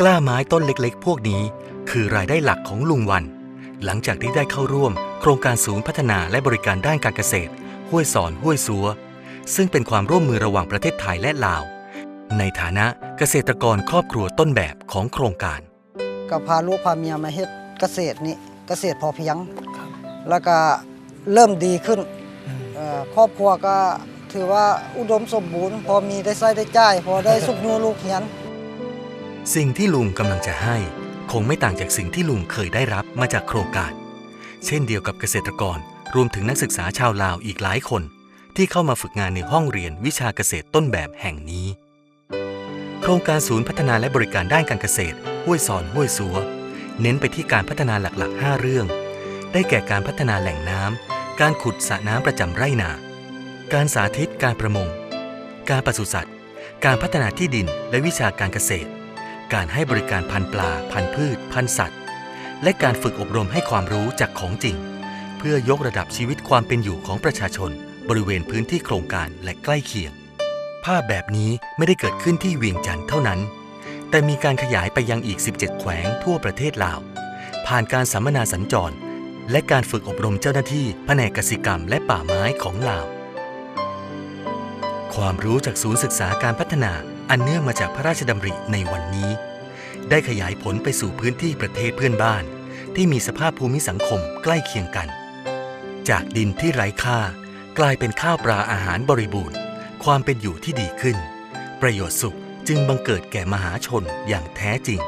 กล้าไม้ต้นเล็กๆ พวกนี้ คือรายได้หลักของลุงวัน หลังจากที่ได้เข้าร่วม โครงการศูนย์พัฒนาและบริการด้านการเกษตร ห้วยสอนห้วยซัว ซึ่งเป็นความร่วมมือระหว่างประเทศไทยและลาว ในฐานะเกษตรกรครอบครัวต้นแบบของโครงการ ก็พาลูกพาเมียมาเฮ็ดเกษตรนี่เกษตรพอเพียง แล้วก็เริ่มดีขึ้นเอ่อครอบครัวก็ถือว่าอุดมสมบูรณ์ พอมีได้ใช้ได้จ่าย พอได้สุกนูลูกเฮียน สิ่งที่ลุงกำลังจะให้ คงไม่ต่างจากสิ่งที่ลุงเคยได้รับมาจากโครงการ เช่นเดียวกับเกษตรกรรวมถึงนักศึกษาชาวลาวอีกหลายคน ที่เข้ามาฝึกงานในห้องเรียนวิชาเกษตรต้นแบบแห่งนี้ โครงการศูนย์พัฒนาและบริการด้านการเกษตร ห้วยสอนห้วยซัว เน้นไปที่การพัฒนาหลักๆ 5 เรื่อง ได้แก่การพัฒนาแหล่งน้ำการขุดสระน้ำประจำไร่นา การสาธิตการประมง การปศุสัตว์ การพัฒนาที่ดินและวิชาการเกษตร การให้บริการพันปลา พันพืช พันสัตว์ และการฝึกอบรมให้ความรู้จากของจริง เพื่อยกระดับชีวิตความเป็นอยู่ของประชาชน บริเวณพื้นที่โครงการและใกล้เคียง ภาพแบบนี้ไม่ได้เกิดขึ้นที่เวียงจันทร์เท่านั้น แต่มีการขยายไปยังอีก 17 แขวงทั่วประเทศลาว ผ่านการสัมมนาสัญจร และการฝึกอบรมเจ้าหน้าที่แผนกกสิกรรมและป่าไม้ของลาว ความรู้จากศูนย์ศึกษาการพัฒนา อันเนื่องมาจากพระราชดำริในวันนี้ ได้ขยายผลไปสู่พื้นที่ประเทศเพื่อนบ้าน ที่มีสภาพภูมิสังคมใกล้เคียงกัน จากดินที่ไร้ค่า กลายเป็นข้าวปลาอาหารบริบูรณ์ ความเป็นอยู่ที่ดีขึ้น ประโยชน์สุขจึงบังเกิดแก่มหาชนอย่างแท้จริง